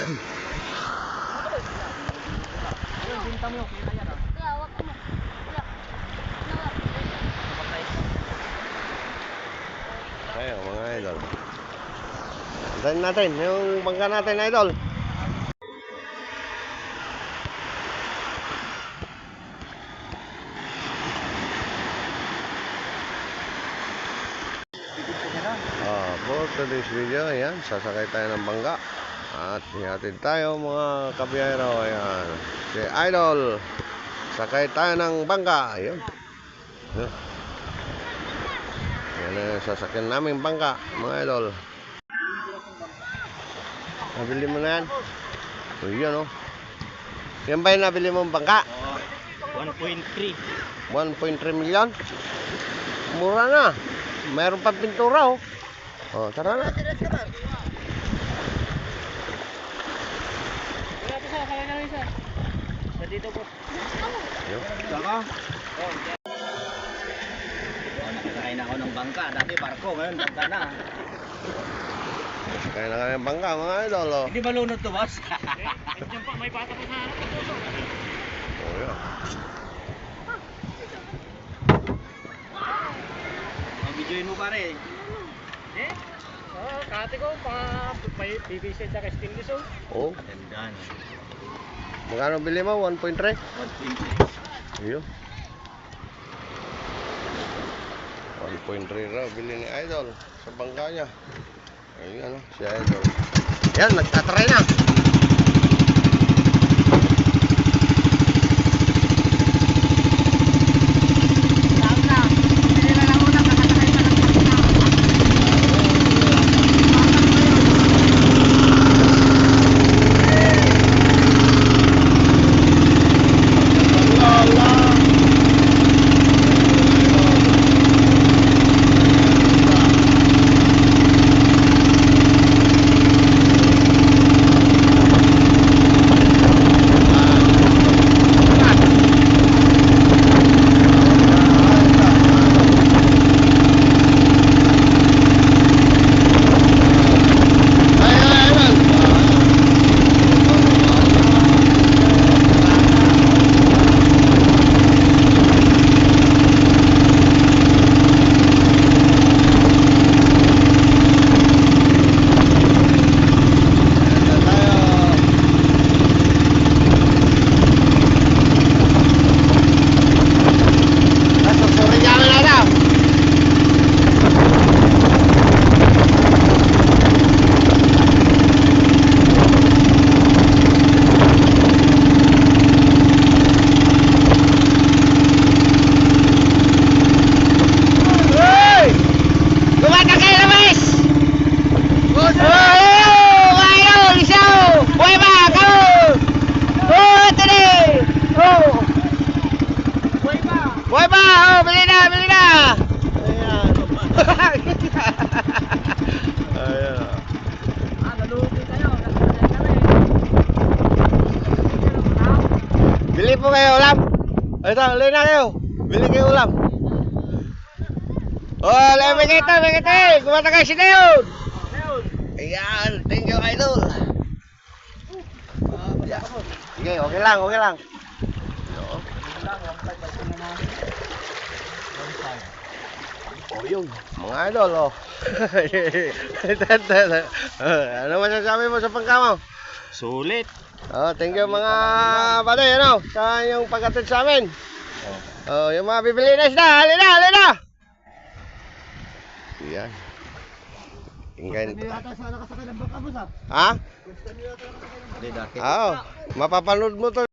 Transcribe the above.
Binta mo, kita yan ah. Kaya, wag mo. Wala. Ayan, mga idol. Antayin natin, yung bangka natin, idol. Ah, for today's video, ayan, sasakay tayo ng bangka. At ihatid tayo mga kabiyero, ayan. Si Idol, sakay tayo ng bangka, ayun. Ayun. Yan na yung sasakyan namin bangka, mga idol. Nabili mo na yan? O yun o. Yan ba yung nabili mong bangka? Oo. 1.3. 1.3 million? Mura na. Mayroon pa pintura oh. Oh, tara na. Wala pa sa, sakay na rin sa. Dito po. Yun. Saka? Oh, nakasakay na ako ng bangka. Dati barko, ngayon bangka na. Kaya na kami ng bangka, mga idol oh. Hindi ba lunod to, boss? Diyan pa, may bata pa sa harap. Oh. Ang videoin mo pare. Eh? Oo, kate ko, pa, may PVC at saka stainless oh. Oh, Ganda. Magkano bili mo? 1.3? 1.3. Ayun. 1.3 raw bili ni Idol sa bangka niya. Ayun ano, si Idol. Yan, nagtatry na. Ay, ay, Idol. Ayan na tayo. Nasusurin niya na lang. Hoy! Kumata kayo na, boys! Oh, ayo, lisaw! Buhay ba? Kamu! Oh, tadi! Oh! Buhay ba? Oh, bili na, bili na! Ayan. Ayan. Ah, nalupi kayo. Nakasakay kami. Bili po kayo ulam. Ito, uli na kayo. Bili kayo ulam. Oh, lebe kita, lebe kita. Kumata kayo sila yun. Ayan, thank you, idol. Sige, okay lang, okay lang. Oh, yun. Mga idol, oh. ano masasabi mo sa pangkamo? Sulit. Oh, thank you mga pare, ano, sa yung pagkatid sa amin. Oh, yung mga bibili na isda, hali na, hali na. Yan. Tingnan. sana nakasakay ng bangka mo sa. Ha? Hindi dati. Oo. Mapapanood mo to